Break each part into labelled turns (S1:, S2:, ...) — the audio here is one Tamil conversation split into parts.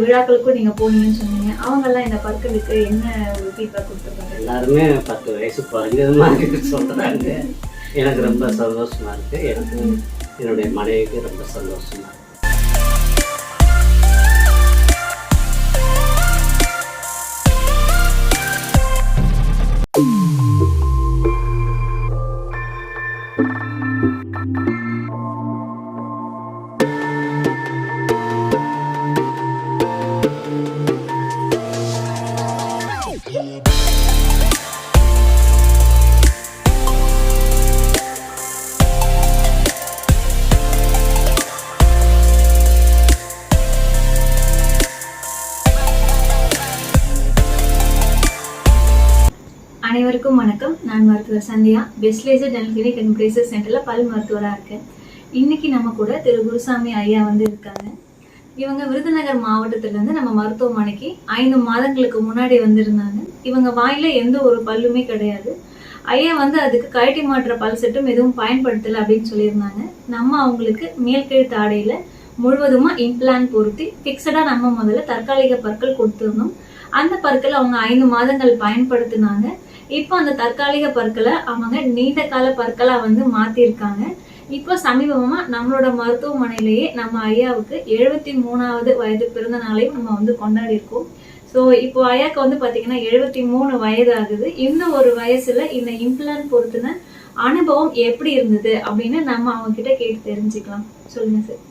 S1: விழாக்களுக்கும் நீங்க போனீங்கன்னு சொன்னீங்க. அவங்க எல்லாம் இந்த படத்துக்கு என்ன ஒரு ஃபீட்பேக் கொடுத்துருக்காங்க?
S2: எல்லாருமே பத்து வயசு குறைஞ்சதுமா இருக்கு சொல்றாங்க. எனக்கு ரொம்ப சந்தோஷமா இருக்கு. எனக்கு என்னுடைய மனைவிக்கு ரொம்ப சந்தோஷமா இருக்கு. Thank you.
S1: அனைவருக்கும் வணக்கம். நான் மருத்துவர் Sandhya. Best laser dental clinic and braces சென்டரில் பல் மருத்துவராக இருக்கேன். இன்னைக்கு நம்ம கூட திரு குருசாமி ஐயா வந்து இருக்காங்க. இவங்க விருதுநகர் மாவட்டத்திலேருந்து நம்ம மருத்துவமனைக்கு ஐந்து மாதங்களுக்கு முன்னாடி வந்திருந்தாங்க. இவங்க வாயில எந்த ஒரு பல்லுமே கிடையாது. ஐயா வந்து அதுக்கு கழட்டி மாற்ற பல் செட்டும் எதுவும் பயன்படுத்தலை அப்படின்னு சொல்லியிருந்தாங்க. நம்ம அவங்களுக்கு மேல்கீழ் தாடையில் முழுவதுமாக இம்ப்ளான் பொருத்தி ஃபிக்ஸடாக நம்ம முதல்ல தற்காலிக பற்கள் கொடுத்துருந்தோம் அந்த பற்கள் அவங்க ஐந்து மாதங்கள் பயன்படுத்தினாங்க. இப்போ அந்த தற்காலிக பற்களை அவங்க நீண்ட கால பற்களா வந்து மாத்திருக்காங்க. இப்போ சமீபமா நம்மளோட மருத்துவமனையிலேயே நம்ம ஐயாவுக்கு எழுபத்தி மூணாவது வயது பிறந்த நாளையும் நம்ம வந்து கொண்டாடி இருக்கோம் ஸோ இப்போ ஐயாக்கு வந்து பாத்தீங்கன்னா எழுபத்தி மூணு வயது ஆகுது. இந்த ஒரு வயசுல இந்த இம்ப்ளான் பொறுத்துன அனுபவம் எப்படி இருந்தது அப்படின்னு நம்ம அவங்க கிட்ட கேட்டு தெரிஞ்சுக்கலாம். சொல்லுங்க சார்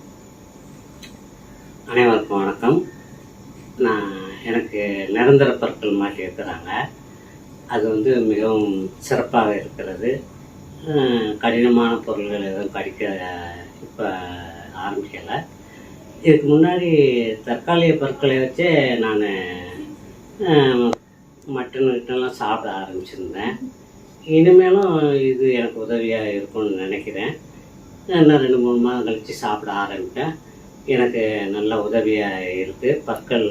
S2: அனைவருக்கும் வணக்கம். நான் எனக்கு நிரந்தர பற்கள் மாட்டி இருக்கிறாங்க அது வந்து மிகவும் சிறப்பாக இருக்கிறது. கடினமான பொருள்கள் எதுவும் கடிக்க இப்போ ஆரம்பிக்கலை. இதுக்கு முன்னாடி தற்காலிக பொருட்களை வச்சே நான் மட்டன் கிட்டலாம் சாப்பிட ஆரம்பிச்சிருந்தேன். இனிமேலும் இது எனக்கு உதவியாக இருக்கும்னு நினைக்கிறேன். இன்னும் ரெண்டு மூணு மாதம் கழித்து சாப்பிட ஆரம்பிப்பேன். எனக்கு நல்ல உதவியாக இருக்குது பற்கள்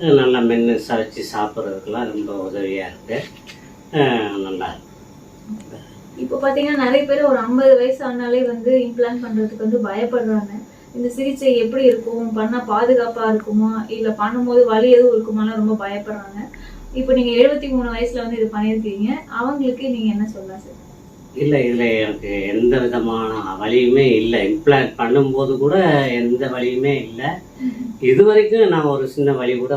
S2: நல்லா மென்று சமைச்சு சாப்பிட்றதுக்கெல்லாம் ரொம்ப உதவியாக இருக்குது நல்லா
S1: இப்போ பாத்தீங்கன்னா நிறைய பேர் ஒரு ஐம்பது வயசு ஆனாலே வந்து இம்ப்ளான் பண்றதுக்கு வந்து பயப்படுறாங்க. இந்த சிகிச்சை எப்படி இருக்கும்? பண்ணா பாதுகாப்பா இருக்குமா? இல்ல பண்ணும்போது வலி எதுவும் இருக்குமாலாம் ரொம்ப பயப்படுறாங்க. இப்போ நீங்க எழுபத்தி மூணு வயசுல வந்து இது பண்ணியிருக்கீங்க. அவங்களுக்கு நீங்க என்ன சொல்லலாம் சார்?
S2: இல்லை இதில் எனக்கு எந்த விதமான வலியுமே இல்லை. இம்ப்ளான்ட் பண்ணும்போது கூட எந்த வலியுமே இல்லை. இது வரைக்கும் நான் ஒரு சின்ன வலி கூட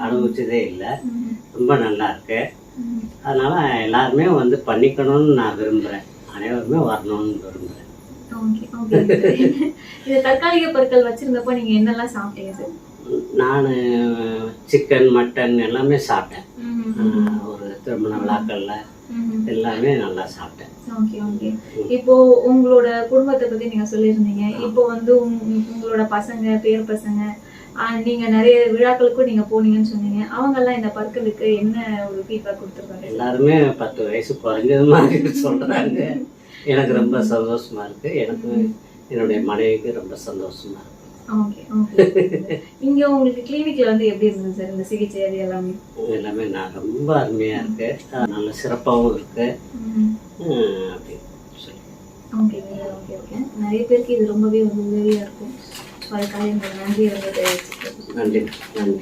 S2: அனுபவிச்சதே இல்லை. ரொம்ப நல்லா இருக்கு. அதனால எல்லாருமே வந்து பண்ணிக்கணும்னு நான் விரும்புகிறேன் அனைவருமே வரணும்னு விரும்புகிறேன்
S1: ஓகே ஓகே இந்த தற்காலிக பொருட்கள் வச்சிருந்தப்போ நீங்க என்னெல்லாம் சாப்பிட்டீங்க சார்
S2: நான் சிக்கன் மட்டன் எல்லாமே சாப்பிட்டேன். ஒரு திருமண விழாக்கள்ல எல்லாமே நல்லா சாப்பிட்டேன்.
S1: ஓகே ஓகே இப்போ உங்களோட குடும்பத்தை பத்தி நீங்க சொல்லியிருந்தீங்க. இப்போ வந்து உங்க- உங்களோட பசங்க பேர் பசங்க நீங்க நிறைய விழாக்களுக்கும் நீங்க போனீங்கன்னு சொன்னீங்க. அவங்க எல்லாம் இந்த பற்களுக்கு என்ன ஒரு ஃபீட்பேக் கொடுத்துருக்காங்க?
S2: எல்லாருமே பத்து வயசு குறைஞ்சது மாதிரி சொல்றாங்க. எனக்கு ரொம்ப சந்தோஷமா இருக்கு. எனக்கு என்னுடைய மனைவிக்கு ரொம்ப சந்தோஷமா இருக்கு.
S1: Okay okay. இங்க உங்களுக்கு கிளினிக்ல வந்து எப்படி இருந்தது சார் இந்த சிகிச்சை அது எல்லாமே?
S2: எல்லாமே நான் ரொம்ப அருமையா இருக்கு. நல்ல சிறப்பாகவும் இருக்கு. அப்படி சொல்லி.
S1: Okay okay okay. நிறைய பேருக்கு இது ரொம்பவே உதவியா இருக்கும். அதுக்காக இந்த நன்றி வந்து தெரிவிச்சுக்கிறேன்
S2: நன்றி நன்றி